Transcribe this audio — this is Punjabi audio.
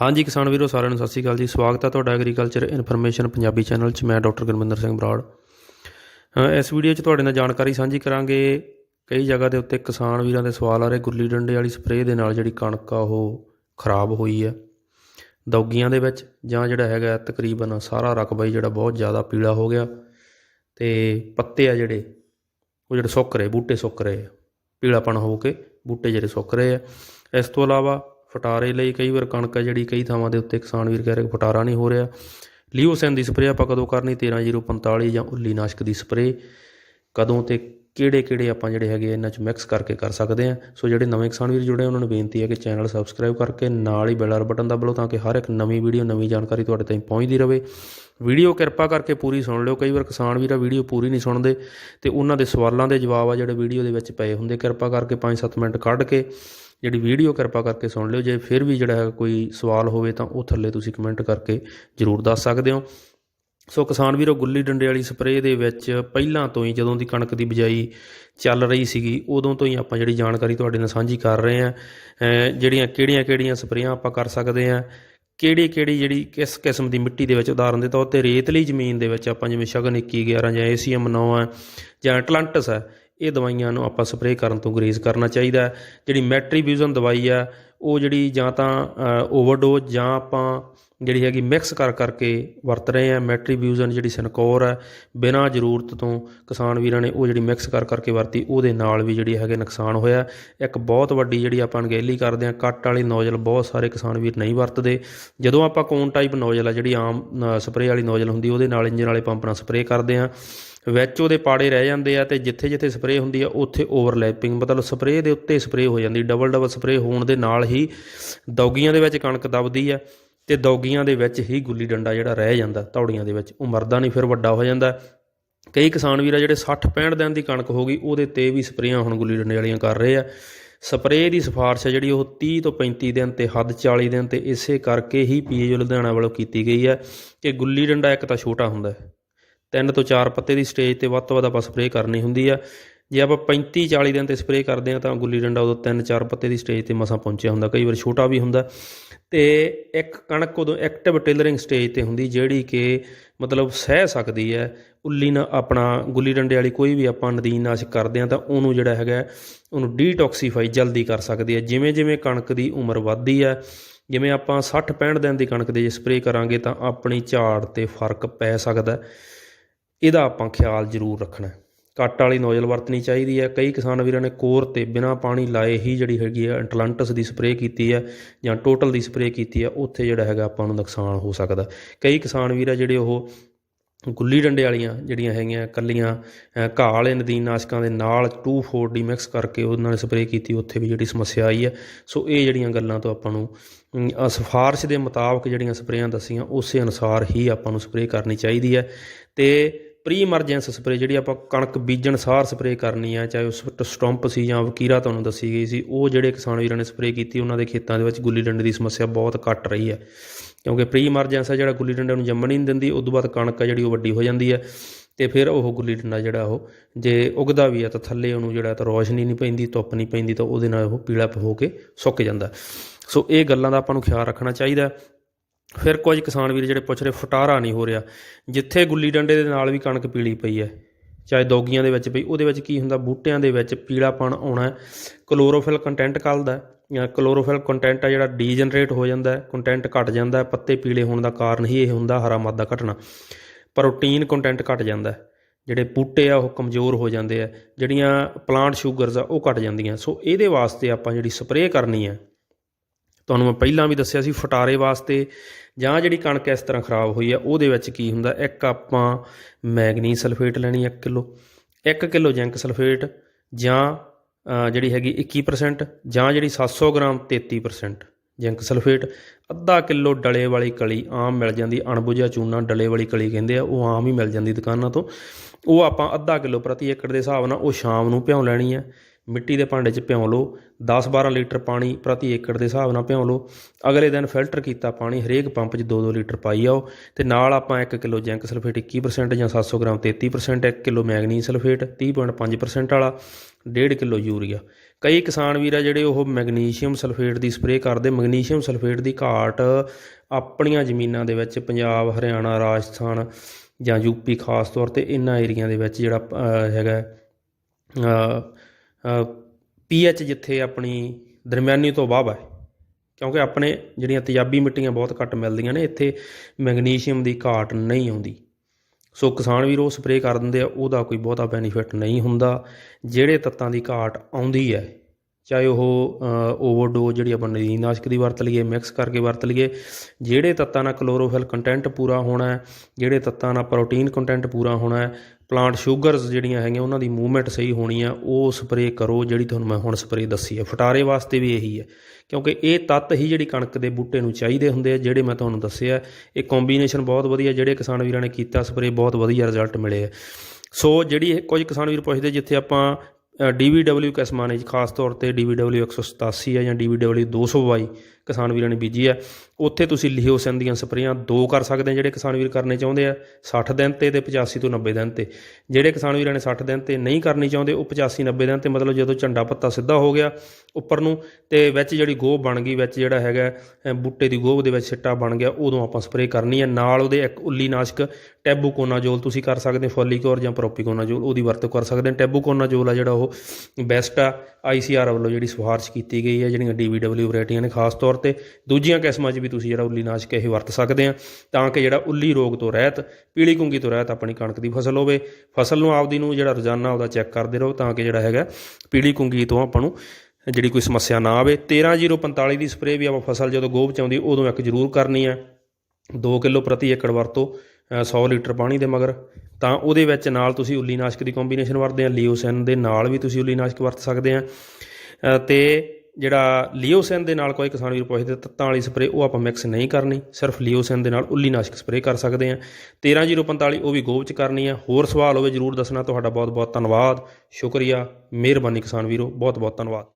ਹਾਂਜੀ ਕਿਸਾਨ ਵੀਰੋ, ਸਾਰਿਆਂ ਨੂੰ ਸਤਿ ਸ਼੍ਰੀ ਅਕਾਲ ਜੀ। ਸਵਾਗਤ ਹੈ ਤੁਹਾਡਾ ਐਗਰੀਕਲਚਰ ਇਨਫੋਰਮੇਸ਼ਨ ਪੰਜਾਬੀ ਚੈਨਲ 'ਚ। ਮੈਂ ਡਾਕਟਰ ਗੁਰਮਿੰਦਰ ਸਿੰਘ ਬਰਾੜ। ਇਸ ਵੀਡੀਓ 'ਚ ਤੁਹਾਡੇ ਨਾਲ ਜਾਣਕਾਰੀ ਸਾਂਝੀ ਕਰਾਂਗੇ। ਕਈ ਜਗ੍ਹਾ ਦੇ ਉੱਤੇ ਕਿਸਾਨ ਵੀਰਾਂ ਦੇ ਸਵਾਲ ਆ ਰਹੇ। ਗੁੱਲੀ ਡੰਡੇ ਵਾਲੀ ਸਪਰੇਅ ਦੇ ਨਾਲ ਜਿਹੜੀ ਕਣਕ ਆ, ਉਹ ਖਰਾਬ ਹੋਈ ਹੈ। ਦੌਗੀਆਂ ਦੇ ਵਿੱਚ ਜਾਂ ਜਿਹੜਾ ਹੈਗਾ ਤਕਰੀਬਨ ਸਾਰਾ ਰਕਬਾ ਹੀ ਜਿਹੜਾ ਬਹੁਤ ਜ਼ਿਆਦਾ ਪੀਲਾ ਹੋ ਗਿਆ। ਤੇ ਪੱਤੇ ਆ ਜਿਹੜੇ, ਉਹ ਜਿਹੜੇ ਸੁੱਕ ਰਹੇ, ਬੂਟੇ ਸੁੱਕ ਰਹੇ ਆ। ਪੀਲਾਪਣ ਹੋ ਕੇ ਬੂਟੇ ਜਿਹੜੇ ਸੁੱਕ ਰਹੇ ਆ। ਇਸ ਤੋਂ ਇਲਾਵਾ ਫਟਾਰੇ ਲਈ ਕਈ ਵਾਰ ਕਣਕ ਹੈ ਜਿਹੜੀ ਕਈ ਥਾਵਾਂ ਦੇ ਉੱਤੇ ਕਿਸਾਨ ਵੀਰ ਕਹਿ ਰਹੇ ਫਟਾਰਾ ਨਹੀਂ ਹੋ ਰਿਹਾ। ਲੀਓਸੈਨ ਦੀ ਸਪਰੇਅ ਆਪਾਂ ਕਦੋਂ ਕਰਨੀ? 13045 ਜਾਂ ਉੱਲੀ ਨਾਸ਼ਕ ਦੀ ਸਪਰੇਅ। ਕਦੋਂ ਤੇ ਕਿਹੜੇ ਕਿਹੜੇ ਆਪਾਂ ਜਿਹੜੇ ਹੈਗੇ ਇਹਨਾਂ 'ਚ ਮਿਕਸ ਕਰਕੇ ਕਰ ਸਕਦੇ ਆ ਸੋ ਜਿਹੜੇ ਨਵੇਂ ਕਿਸਾਨ ਵੀਰ ਜੁੜੇ ਉਹਨਾਂ ਨੂੰ ਬੇਨਤੀ ਹੈ ਕਿ ਚੈਨਲ ਸਬਸਕ੍ਰਾਈਬ ਕਰਕੇ ਨਾਲ ਹੀ ਬੈਲ ਬਟਨ ਦਬਾ ਲਓ ਤਾਂ ਕਿ ਹਰ ਇੱਕ ਨਵੀਂ ਵੀਡੀਓ, ਨਵੀਂ ਜਾਣਕਾਰੀ ਤੁਹਾਡੇ ਤਾਈਂ ਪਹੁੰਚਦੀ ਰਹੇ। ਵੀਡੀਓ ਕਿਰਪਾ ਕਰਕੇ ਪੂਰੀ ਸੁਣ ਲਿਓ। ਕਈ ਵਾਰ ਕਿਸਾਨ ਵੀਰਾ ਵੀਡੀਓ ਪੂਰੀ ਨਹੀਂ ਸੁਣਦੇ ਤੇ ਉਹਨਾਂ ਦੇ ਸਵਾਲਾਂ ਦੇ ਜਵਾਬ ਆ ਜਿਹੜੇ ਵੀਡੀਓ ਦੇ ਵਿੱਚ ਪਏ ਹੁੰਦੇ। ਕਿਰਪਾ ਕਰਕੇ 5-7 ਮਿੰਟ ਕੱਢ ਕੇ ਜਿਹੜੀ ਵੀਡੀਓ ਕਿਰਪਾ ਕਰਕੇ ਸੁਣ ਲਿਓ। ਜੇ ਫਿਰ ਵੀ ਜਿਹੜਾ ਹੈ ਕੋਈ ਸਵਾਲ ਹੋਵੇ ਤਾਂ ਉਹ ਥੱਲੇ ਤੁਸੀਂ ਕਮੈਂਟ ਕਰਕੇ ਜ਼ਰੂਰ ਦੱਸ ਸਕਦੇ ਹੋ। ਸੋ ਕਿਸਾਨ ਵੀਰੋ ਗੁੱਲੀ ਡੰਡੇ ਵਾਲੀ ਸਪਰੇਅ ਦੇ ਵਿੱਚ ਪਹਿਲਾਂ ਤੋਂ ਹੀ ਜਦੋਂ ਦੀ ਕਣਕ ਦੀ ਬਿਜਾਈ ਚੱਲ ਰਹੀ ਸੀਗੀ, ਉਦੋਂ ਤੋਂ ਹੀ ਆਪਾਂ ਜਿਹੜੀ ਜਾਣਕਾਰੀ ਤੁਹਾਡੇ ਨਾਲ ਸਾਂਝੀ ਕਰ ਰਹੇ ਹਾਂ। ਜਿਹੜੀਆਂ ਕਿਹੜੀਆਂ ਕਿਹੜੀਆਂ ਸਪਰੇਆਂ ਆਪਾਂ ਕਰ ਸਕਦੇ ਹਾਂ ਕਿਹੜੀ ਕਿਹੜੀ ਜਿਹੜੀ ਕਿਸ ਕਿਸਮ ਦੀ ਮਿੱਟੀ ਦੇ ਵਿੱਚ, ਉਦਾਹਰਨ ਦੇ ਤੌਰ ਤੇ ਰੇਤਲੀ ਜ਼ਮੀਨ ਦੇ ਵਿੱਚ ਆਪਾਂ ਜਿਵੇਂ ਸ਼ਗਨ 21 11 ਜਾਂ ਏਸੀਐਮ 9 ਹੈ ਜਾਂ ਐਟਲੰਟਸ ਹੈ ਇਹ ਦਵਾਈਆਂ ਨੂੰ ਆਪਾਂ ਸਪਰੇਅ ਕਰਨ ਤੋਂ ਗੁਰੇਜ਼ ਕਰਨਾ ਚਾਹੀਦਾ। ਜਿਹੜੀ ਮੈਟਰੀਬਿਊਜ਼ਨ ਦਵਾਈ ਆ ਉਹ ਜਿਹੜੀ ਜਾਂ ਤਾਂ ਓਵਰਡੋਜ਼ ਜਾਂ ਆਪਾਂ ਜਿਹੜੀ ਹੈਗੀ ਮਿਕਸ ਕਰ ਕਰਕੇ ਵਰਤ ਰਹੇ ਆ ਮੈਟਰੀਬਿਊਜ਼ਨ ਜਿਹੜੀ ਸਨਕੌਰ ਹੈ, ਬਿਨਾਂ ਜ਼ਰੂਰਤ ਤੋਂ ਕਿਸਾਨ ਵੀਰਾਂ ਨੇ ਉਹ ਜਿਹੜੀ ਮਿਕਸ ਕਰ ਕਰਕੇ ਵਰਤੀ, ਉਹਦੇ ਨਾਲ ਵੀ ਜਿਹੜੀ ਹੈਗੇ ਨੁਕਸਾਨ ਹੋਇਆ। ਇੱਕ ਬਹੁਤ ਵੱਡੀ ਜਿਹੜੀ ਆਪਾਂ ਅਣਗਹਿਲੀ ਕਰਦੇ ਆ ਕੱਟ ਵਾਲੀ ਨੋਜ਼ਲ ਬਹੁਤ ਸਾਰੇ ਕਿਸਾਨ ਵੀਰ ਨਹੀਂ ਵਰਤਦੇ। ਜਦੋਂ ਆਪਾਂ ਕੋਨ ਟਾਈਪ ਨੋਜ਼ਲ ਆ, ਜਿਹੜੀ ਆਮ ਸਪਰੇਅ ਵਾਲੀ ਨੋਜ਼ਲ ਹੁੰਦੀ, ਉਹਦੇ ਨਾਲ ਇੰਜਨ ਵਾਲੇ ਪੰਪ ਨਾਲ ਸਪਰੇਅ ਕਰਦੇ ਆ ਵਿੱਚ ਉਹਦੇ ਪਾੜੇ ਰਹਿ ਜਾਂਦੇ ਆ ਤੇ ਜਿੱਥੇ ਜਿੱਥੇ ਸਪਰੇਅ ਹੁੰਦੀ ਆ, ਉੱਥੇ ਓਵਰਲੈਪਿੰਗ ਮਤਲਬ ਸਪਰੇਅ ਦੇ ਉੱਤੇ ਸਪਰੇਅ ਹੋ ਜਾਂਦੀ ਡਬਲ ਡਬਲ ਸਪਰੇਅ ਹੋਣ ਦੇ ਨਾਲ ਹੀ ਦੌਗੀਆਂ ਦੇ ਵਿੱਚ ਕਣਕ ਦਬਦੀ ਆ ਤੇ ਦੌਗੀਆਂ ਦੇ ਵਿੱਚ ਹੀ ਗੁੱਲੀ ਡੰਡਾ ਜਿਹੜਾ ਰਹਿ ਜਾਂਦਾ ਤੌੜੀਆਂ ਦੇ ਵਿੱਚ। ਉਹ ਮਰਦਾ ਨਹੀਂ, ਫਿਰ ਵੱਡਾ ਹੋ ਜਾਂਦਾ। ਕਈ ਕਿਸਾਨ ਵੀਰ ਆ ਜਿਹੜੇ 60 65 ਦਿਨ ਦੀ ਕਣਕ ਹੋ ਗਈ, ਉਹਦੇ ਤੇ ਵੀ ਸਪਰੇਆਂ ਹੁਣ ਗੁੱਲੀ ਡੰਡੇ ਵਾਲੀਆਂ ਕਰ ਰਹੇ ਆ। ਸਪਰੇਅ ਦੀ ਸਿਫਾਰਿਸ਼ ਹੈ ਜਿਹੜੀ ਉਹ 30 ਤੋਂ 35 ਦਿਨ ਤੇ ਹੱਦ 40 ਦਿਨ ਤੇ ਇਸੇ ਕਰਕੇ ਹੀ ਪੀਏਯੂ ਲੁਧਿਆਣਾ ਵੱਲੋਂ ਕੀਤੀ ਗਈ ਹੈ ਕਿ ਗੁੱਲੀ ਡੰਡਾ ਇੱਕ ਤਾਂ ਛੋਟਾ ਹੁੰਦਾ ਹੈ। ਤਿੰਨ ਤੋਂ ਚਾਰ ਪੱਤੇ ਦੀ ਸਟੇਜ ਤੇ ਵੱਧ ਤੋਂ ਵੱਧ ਆਪਾਂ ਸਪਰੇਅ ਕਰਨੀ ਹੁੰਦੀ ਆ। ਜੇ ਆਪਾਂ 35 40 ਦਿਨ ਤੇ ਸਪਰੇਅ ਕਰਦੇ ਆ ਤਾਂ ਗੁੱਲੀ ਡੰਡਾ ਉਦੋਂ ਤਿੰਨ ਚਾਰ ਪੱਤੇ ਦੀ ਸਟੇਜ ਤੇ ਮਸਾਂ ਪਹੁੰਚਿਆ ਹੁੰਦਾ, ਕਈ ਵਾਰ ਛੋਟਾ ਵੀ ਹੁੰਦਾ। ਤੇ ਇੱਕ ਕਣਕ ਉਦੋਂ ਐਕਟਿਵ ਟੇਲਰਿੰਗ ਸਟੇਜ ਤੇ ਹੁੰਦੀ ਜਿਹੜੀ ਕਿ ਮਤਲਬ ਸਹਿ ਸਕਦੀ ਹੈ। ਉੱਲੀ ਨਾ ਆਪਣਾ ਗੁੱਲੀ ਡੰਡੇ ਵਾਲੀ ਕੋਈ ਵੀ ਆਪਾਂ ਨਦੀਨ ਨਾਸ਼ਕ ਕਰਦੇ ਆ ਤਾਂ ਉਹਨੂੰ ਜਿਹੜਾ ਹੈਗਾ, ਉਹਨੂੰ ਡੀਟੌਕਸੀਫਾਈ ਜਲਦੀ ਕਰ ਸਕਦੀ ਹੈ। ਜਿਵੇਂ ਜਿਵੇਂ ਕਣਕ ਦੀ ਉਮਰ ਵੱਧਦੀ ਹੈ, ਜਿਵੇਂ ਆਪਾਂ 60 65 ਦਿਨ ਦੀ ਕਣਕ ਦੇ ਜੇ ਸਪਰੇਅ ਕਰਾਂਗੇ ਤਾਂ ਆਪਣੀ ਝਾੜ ਤੇ ਫ਼ਰਕ ਪੈ ਸਕਦਾ। ਇਹਦਾ ਆਪਾਂ ਖਿਆਲ ਜ਼ਰੂਰ ਰੱਖਣਾ। ਕੱਟ ਵਾਲੀ ਨੋਜ਼ਲ ਵਰਤਣੀ ਚਾਹੀਦੀ ਹੈ। ਕਈ ਕਿਸਾਨ ਵੀਰਾਂ ਨੇ ਕੋਰ ਤੇ ਬਿਨਾਂ ਪਾਣੀ ਲਾਏ ਹੀ ਜਿਹੜੀ ਹੈਗੀ ਹੈ ਐਂਟਲੰਟਸ ਦੀ ਸਪਰੇਅ ਕੀਤੀ ਹੈ ਜਾਂ ਟੋਟਲ ਦੀ ਸਪਰੇਅ ਕੀਤੀ ਹੈ ਉੱਥੇ ਜਿਹੜਾ ਹੈਗਾ ਆਪਾਂ ਨੂੰ ਨੁਕਸਾਨ ਹੋ ਸਕਦਾ ਕਈ ਕਿਸਾਨ ਵੀਰ ਆ ਜਿਹੜੇ ਉਹ ਗੁੱਲੀ ਡੰਡੇ ਵਾਲੀਆਂ ਜਿਹੜੀਆਂ ਹੈਗੀਆਂ ਕੱਲੀਆਂ ਘਾਹ ਵਾਲੇ ਨਦੀਨ ਨਾਸ਼ਕਾਂ ਦੇ ਨਾਲ 2,4-ਡੀ ਮਿਕਸ ਕਰਕੇ ਉਹਨਾਂ ਨੇ ਸਪਰੇਅ ਕੀਤੀ ਉੱਥੇ ਵੀ ਜਿਹੜੀ ਸਮੱਸਿਆ ਆਈ ਹੈ। ਸੋ ਇਹ ਜਿਹੜੀਆਂ ਗੱਲਾਂ ਤੋਂ ਆਪਾਂ ਨੂੰ ਅਮ, ਸਿਫਾਰਿਸ਼ ਦੇ ਮੁਤਾਬਕ ਜਿਹੜੀਆਂ ਸਪਰੇਆਂ ਦੱਸੀਆਂ ਉਸੇ ਅਨੁਸਾਰ ਹੀ ਆਪਾਂ ਨੂੰ ਸਪਰੇਅ ਕਰਨੀ ਚਾਹੀਦੀ ਹੈ। ਤੇ ਪ੍ਰੀ ਇਮਰਜੈਂਸ ਸਪਰੇਅ ਜਿਹੜੀ ਆਪਾਂ ਕਣਕ ਬੀਜਣ ਸਾਰ ਸਪਰੇਅ ਕਰਨੀ ਆ, ਚਾਹੇ ਉਹ ਸਟੰਪ ਸੀ ਜਾਂ ਵਕੀਰਾ ਤੁਹਾਨੂੰ ਦੱਸੀ ਗਈ ਸੀ, ਉਹ ਜਿਹੜੇ ਕਿਸਾਨ ਵੀਰਾਂ ਨੇ ਸਪਰੇਅ ਕੀਤੀ, ਉਹਨਾਂ ਦੇ ਖੇਤਾਂ ਦੇ ਵਿੱਚ ਗੁੱਲੀ ਡੰਡੇ ਦੀ ਸਮੱਸਿਆ ਬਹੁਤ ਘੱਟ ਰਹੀ ਹੈ। ਕਿਉਂਕਿ ਪ੍ਰੀ ਇਮਰਜੈਂਸ ਆ ਜਿਹੜਾ ਗੁੱਲੀ ਡੰਡੇ ਨੂੰ ਜੰਮਣ ਹੀ ਨਹੀਂ ਦਿੰਦੀ, ਉਦੋਂ ਬਾਅਦ ਕਣਕ ਆ ਜਿਹੜੀ ਉਹ ਵੱਡੀ ਹੋ ਜਾਂਦੀ ਹੈ ਤੇ ਫਿਰ ਉਹ ਗੁੱਲੀ ਡੰਡਾ ਜਿਹੜਾ ਉਹ, ਜੇ ਉਗਦਾ ਵੀ ਆ ਤਾਂ ਥੱਲੇ ਉਹਨੂੰ ਜਿਹੜਾ ਤਾਂ ਰੋਸ਼ਨੀ ਨਹੀਂ ਪੈਂਦੀ, ਧੁੱਪ ਨਹੀਂ ਪੈਂਦੀ ਤਾਂ ਉਹਦੇ ਨਾਲ ਉਹ ਪੀਲਾ ਹੋ ਕੇ ਸੁੱਕ ਜਾਂਦਾ। ਸੋ ਇਹ ਗੱਲਾਂ ਦਾ ਆਪਾਂ ਨੂੰ ਖਿਆਲ ਰੱਖਣਾ ਚਾਹੀਦਾ। ਫਿਰ ਕੁਝ ਕਿਸਾਨ ਵੀਰ ਜਿਹੜੇ ਪੁੱਛ ਰਹੇ, ਫਟਾਰਾ ਨਹੀਂ ਹੋ ਰਿਹਾ। ਜਿੱਥੇ ਗੁੱਲੀ ਡੰਡੇ ਦੇ ਨਾਲ ਵੀ ਕਣਕ ਪੀਲੀ ਪਈ ਹੈ, ਚਾਹੇ ਦੋਗੀਆਂ ਦੇ ਵਿੱਚ ਪਈ, ਉਹਦੇ ਵਿੱਚ ਕੀ ਹੁੰਦਾ? ਬੂਟਿਆਂ ਦੇ ਵਿੱਚ ਪੀਲਾਪਣ ਆਉਣਾ ਕਲੋਰੋਫਿਲ ਕੰਟੈਂਟ ਕੱਲਦਾ ਜਾਂ ਕਲੋਰੋਫਿਲ ਕੰਟੈਂਟ ਆ ਜਿਹੜਾ ਡੀਜਨਰੇਟ ਹੋ ਜਾਂਦਾ ਕੰਟੈਂਟ ਘਟ ਜਾਂਦਾ ਪੱਤੇ ਪੀਲੇ ਹੋਣ ਦਾ ਕਾਰਨ ਹੀ ਇਹ ਹੁੰਦਾ, ਹਰਾ ਮਾਦਾ ਘਟਣਾ। ਪ੍ਰੋਟੀਨ ਕੰਟੈਂਟ ਘਟ ਜਾਂਦਾ ਜਿਹੜੇ ਬੂਟੇ ਆ ਉਹ ਕਮਜ਼ੋਰ ਹੋ ਜਾਂਦੇ ਆ, ਜਿਹੜੀਆਂ ਪਲਾਂਟ ਸ਼ੂਗਰਸ ਆ ਉਹ ਘਟ ਜਾਂਦੀਆਂ। ਸੋ ਇਹਦੇ ਵਾਸਤੇ ਆਪਾਂ ਜਿਹੜੀ ਸਪਰੇਅ ਕਰਨੀ ਹੈ ਤੁਹਾਨੂੰ ਮੈਂ ਪਹਿਲਾਂ ਵੀ ਦੱਸਿਆ ਸੀ ਫਟਾਰੇ ਵਾਸਤੇ, ਜਾਂ ਜਿਹੜੀ ਕਣਕ ਇਸ ਤਰ੍ਹਾਂ ਖਰਾਬ ਹੋਈ ਆ ਉਹਦੇ ਵਿੱਚ ਕੀ ਹੁੰਦਾ? ਇੱਕ ਆਪਾਂ ਮੈਗਨੀਜ਼ ਸਲਫੇਟ ਲੈਣੀ 1 ਕਿਲੋ 1 ਕਿਲੋ ਜ਼ਿੰਕ ਸਲਫੇਟ, ਜਾਂ ਜਿਹੜੀ ਹੈਗੀ 21% ਜਾਂ ਜਿਹੜੀ 700 ਗ੍ਰਾਮ 33% ਜ਼ਿੰਕ ਸਲਫੇਟ। ਅੱਧਾ ਕਿਲੋ ਡਲੇ ਵਾਲੀ ਕਲੀ ਆਮ ਮਿਲ ਜਾਂਦੀ, ਅਣਬੁਝਿਆ ਚੂਨਾ ਡਲੇ ਵਾਲੀ ਕਲੀ ਕਹਿੰਦੇ ਆ, ਉਹ ਆਮ ਹੀ ਮਿਲ ਜਾਂਦੀ ਦੁਕਾਨਾਂ ਤੋਂ। ਉਹ ਆਪਾਂ ਅੱਧਾ ਕਿਲੋ ਪ੍ਰਤੀ ਏਕੜ ਦੇ ਹਿਸਾਬ ਨਾਲ ਉਹ ਸ਼ਾਮ ਨੂੰ ਭਿਉਂ ਲੈਣੀ ਹੈ। ਮਿੱਟੀ ਦੇ ਭਾਂਡੇ 'ਚ ਭਿਉਂ ਲਓ। 10-12 ਲੀਟਰ ਪਾਣੀ ਪ੍ਰਤੀ ਏਕੜ ਦੇ ਹਿਸਾਬ ਨਾਲ ਭਿਉਂ ਲਓ। ਅਗਲੇ ਦਿਨ ਫਿਲਟਰ ਕੀਤਾ ਪਾਣੀ ਹਰੇਕ ਪੰਪ 'ਚ 2-2 ਲੀਟਰ ਪਾਈ ਆਓ ਤੇ ਨਾਲ ਆਪਾਂ 1 ਕਿਲੋ ਜ਼ਿੰਕ ਸਲਫੇਟ 21% ਜਾਂ 700 ਗ੍ਰਾਮ 33% 1 ਕਿਲੋ ਮੈਗਨੀਜ਼ ਸਲਫੇਟ 30.5% ਵਾਲਾ 1.5 ਕਿਲੋ ਯੂਰੀਆ। ਕਈ ਕਿਸਾਨ ਵੀਰ ਆ ਜਿਹੜੇ ਉਹ ਮੈਗਨੀਸ਼ੀਅਮ ਸਲਫੇਟ ਦੀ ਸਪਰੇਅ ਕਰਦੇ। ਮੈਗਨੀਸ਼ੀਅਮ ਸਲਫੇਟ ਦੀ ਘਾਟ ਆਪਣੀਆਂ ਜ਼ਮੀਨਾਂ ਦੇ ਵਿੱਚ ਪੰਜਾਬ, ਹਰਿਆਣਾ, ਰਾਜਸਥਾਨ ਜਾਂ ਯੂਪੀ ਖਾਸ ਤੌਰ ਤੇ ਇਹਨਾਂ ਏਰੀਆ ਦੇ ਵਿੱਚ ਜਿਹੜਾ ਹੈਗਾ ਪੀਐਚ ਜਿੱਥੇ ਆਪਣੀ ਦਰਮਿਆਨੀ ਤੋਂ ਵਾਹ ਹੈ। ਕਿਉਂਕਿ ਆਪਣੇ ਜਿਹੜੀਆਂ ਤੇਜ਼ਾਬੀ ਮਿੱਟੀਆਂ ਬਹੁਤ ਘੱਟ ਮਿਲਦੀਆਂ ਨੇ, ਇੱਥੇ ਮੈਗਨੀਸ਼ੀਅਮ ਦੀ ਘਾਟ ਨਹੀਂ ਆਉਂਦੀ। ਸੋ ਕਿਸਾਨ ਵੀਰ ਉਹ ਸਪਰੇਅ ਕਰ ਦਿੰਦੇ ਆ, ਉਹਦਾ ਕੋਈ ਬਹੁਤਾ ਬੈਨੀਫਿਟ ਨਹੀਂ ਹੁੰਦਾ। ਜਿਹੜੇ ਤੱਤਾਂ ਦੀ ਘਾਟ ਆਉਂਦੀ ਹੈ, ਚਾਹੇ ਉਹ ਓਵਰਡੋਜ਼ ਜਿਹੜੀ ਆਪਾਂ ਨਦੀਨਾਸ਼ਕ ਦੀ ਵਰਤ ਲਈਏ, ਮਿਕਸ ਕਰਕੇ ਵਰਤ ਲਈਏ, ਜਿਹੜੇ ਤੱਤਾਂ ਨਾਲ ਕਲੋਰੋਫਿਲ ਕੰਟੈਂਟ ਪੂਰਾ ਹੋਣਾ ਹੈ, ਜਿਹੜੇ ਤੱਤਾਂ ਨਾਲ ਪ੍ਰੋਟੀਨ ਕੰਟੈਂਟ ਪੂਰਾ ਹੋਣਾ ਹੈ ਪਲਾਂਟ ਸ਼ੂਗਰਸ ਜਿਹੜੀਆਂ ਹੈਗੀਆਂ, ਉਹਨਾਂ ਦੀ ਮੂਵਮੈਂਟ ਸਹੀ ਹੋਣੀ ਆ, ਉਹ ਸਪਰੇਅ ਕਰੋ ਜਿਹੜੀ ਤੁਹਾਨੂੰ ਮੈਂ ਹੁਣ ਸਪਰੇਅ ਦੱਸੀ ਹੈ ਫਟਾਰੇ ਵਾਸਤੇ ਵੀ ਇਹੀ ਹੈ ਕਿਉਂਕਿ ਇਹ ਤੱਤ ਹੀ ਜਿਹੜੀ ਕਣਕ ਦੇ ਬੂਟੇ ਨੂੰ ਚਾਹੀਦੇ ਹੁੰਦੇ ਆ, ਜਿਹੜੇ ਮੈਂ ਤੁਹਾਨੂੰ ਦੱਸਿਆ, ਇਹ ਕੰਬੀਨੇਸ਼ਨ ਬਹੁਤ ਵਧੀਆ ਜਿਹੜੇ ਕਿਸਾਨ ਵੀਰਾਂ ਨੇ ਕੀਤਾ ਸਪਰੇਅ ਬਹੁਤ ਵਧੀਆ ਰਿਜ਼ਲਟ ਮਿਲੇ ਆ। ਸੋ ਜਿਹੜੀ ਇਹ ਕੁਝ ਕਿਸਾਨ ਵੀਰ ਪੁੱਛਦੇ, ਜਿੱਥੇ ਆਪਾਂ DVW ਕਿਸਮਾਂ ਨੇ ਖਾਸ ਤੌਰ ਤੇ DVW 187 ਹੈ ਜਾਂ DVW 222 ਕਿਸਾਨ ਵੀਰਾਂ ਨੇ ਬੀਜੀ ਹੈ। ਉੱਥੇ ਤੁਸੀਂ ਲਿਓਸਨ ਦੀਆਂ ਸਪਰੇਆਂ ਦੋ ਕਰ ਸਕਦੇ ਆ ਜਿਹੜੇ ਕਿਸਾਨ ਵੀਰ ਕਰਨੇ ਚਾਹੁੰਦੇ ਆ 60 ਦਿਨ ਤੇ ਤੇ 85 ਤੋਂ 90 ਦਿਨ ਤੇ। ਜਿਹੜੇ ਕਿਸਾਨ ਵੀਰਾਂ ਨੇ 60 ਦਿਨ ਤੇ ਨਹੀਂ ਕਰਨੀ ਚਾਹੁੰਦੇ, ਉਹ 85 90 ਦਿਨ ਤੇ ਮਤਲਬ ਜਦੋਂ ਝੰਡਾ ਪੱਤਾ ਸਿੱਧਾ ਹੋ ਗਿਆ ਉੱਪਰ ਨੂੰ, ਤੇ ਵਿੱਚ ਜਿਹੜੀ ਗੋਹ ਬਣ ਗਈ, ਵਿੱਚ ਜਿਹੜਾ ਹੈਗਾ ਬੂਟੇ ਦੀ ਗੋਹ ਦੇ ਵਿੱਚ ਸਿੱਟਾ ਬਣ ਗਿਆ, ਉਦੋਂ ਆਪਾਂ ਸਪਰੇਅ ਕਰਨੀ ਹੈ। ਨਾਲ ਉਹਦੇ ਇੱਕ ਉੱਲੀ ਨਾਸ਼ਕ ਟੈਬੂਕੋਨਾਜੋਲ ਤੁਸੀਂ ਕਰ ਸਕਦੇ ਹੋ ਫੋਲੀਕੋਰ ਜਾਂ ਪ੍ਰੋਪੀਕੋਨਾਜੋਲ ਉਹਦੀ ਵਰਤੋਂ ਕਰ ਸਕਦੇ ਹੋ। ਟੈਬੂਕੋਨਾਜੋਲ ਆ ਜਿਹੜਾ ਉਹ ਬੈਸਟ ਆ ਆਈਸੀਆਰ ਵੱਲੋਂ ਜਿਹੜੀ ਸਿਫਾਰਿਸ਼ ਕੀਤੀ ਗਈ ਹੈ, ਜਿਹੜੀਆਂ ਡੀਵੀਡਬਲਿਊ ਵੈਰਾਈਟੀਆਂ ਨੇ ਖਾਸ ਤੌਰ ਤੇ। ਦੂਜੀਆਂ ਕਿਸਮਾਂ 'ਚ ਵੀ ਤੁਸੀਂ ਜਿਹੜਾ ਉੱਲੀ ਨਾਸ਼ਕ ਇਹ ਵਰਤ ਸਕਦੇ ਆ, ਤਾਂ ਕਿ ਜਿਹੜਾ ਉੱਲੀ ਰੋਗ ਤੋਂ ਰਹਿਤ, ਪੀਲੀ ਕੁੰਗੀ ਤੋਂ ਰਹਿਤ ਆਪਣੀ ਕਣਕ ਦੀ ਫਸਲ ਹੋਵੇ। ਫਸਲ ਨੂੰ ਆਪਦੀ ਨੂੰ ਜਿਹੜਾ ਰੋਜ਼ਾਨਾ ਉਹਦਾ ਚੈੱਕ ਕਰਦੇ ਰਹੋ, ਤਾਂ ਕਿ ਜਿਹੜਾ ਹੈਗਾ ਪੀਲੀ ਕੁੰਗੀ ਤੋਂ ਆਪਾਂ ਨੂੰ ਜਿਹੜੀ ਕੋਈ ਸਮੱਸਿਆ ਨਾ ਆਵੇ। 13045 ਦੀ ਸਪਰੇਅ ਵੀ ਆਪਾਂ ਫਸਲ ਜਦੋਂ ਗੋਭ ਚ ਆਉਂਦੀ, ਉਦੋਂ ਇੱਕ ਜ਼ਰੂਰ ਕਰਨੀ ਹੈ। 2 ਕਿਲੋ ਪ੍ਰਤੀ ਏਕੜ ਵਰਤੋ 100 ਲੀਟਰ ਪਾਣੀ ਦੇ ਮਗਰ। ਤਾਂ ਉਹਦੇ ਵਿੱਚ ਨਾਲ ਤੁਸੀਂ ਉੱਲੀ ਨਾਸ਼ਕ ਦੀ ਕੰਬੀਨੇਸ਼ਨ ਵਰਤਦੇ ਆ ਲਿਓਸਨ ਦੇ ਨਾਲ ਵੀ ਤੁਸੀਂ ਉੱਲੀ ਨਾਸ਼ਕ ਵਰਤ ਸਕਦੇ ਆ। ਅ, ਤੇ ਜਿਹੜਾ ਲਿਓਸਨ ਦੇ ਨਾਲ ਕੋਈ ਕਿਸਾਨ ਵੀਰ ਪੁੱਛਦੇ ਤੱਤਾਂ ਵਾਲੀ ਸਪਰੇਅ ਉਹ ਆਪਾਂ ਮਿਕਸ ਨਹੀਂ ਕਰਨੀ ਸਿਰਫ ਲਿਓਸਨ ਦੇ ਨਾਲ ਉੱਲੀ ਨਾਸ਼ਕ ਸਪਰੇਅ ਕਰ ਸਕਦੇ ਆ। 13045 ਉਹ ਵੀ ਗੋਭ ਚ ਕਰਨੀ ਆ। ਹੋਰ ਸਵਾਲ ਹੋਵੇ ਜਰੂਰ ਦੱਸਣਾ। ਤੁਹਾਡਾ ਬਹੁਤ ਬਹੁਤ ਧੰਨਵਾਦ। ਸ਼ੁਕਰੀਆ। ਮਿਹਰਬਾਨੀ ਕਿਸਾਨ ਵੀਰੋ। ਬਹੁਤ ਬਹੁਤ ਧੰਨਵਾਦ।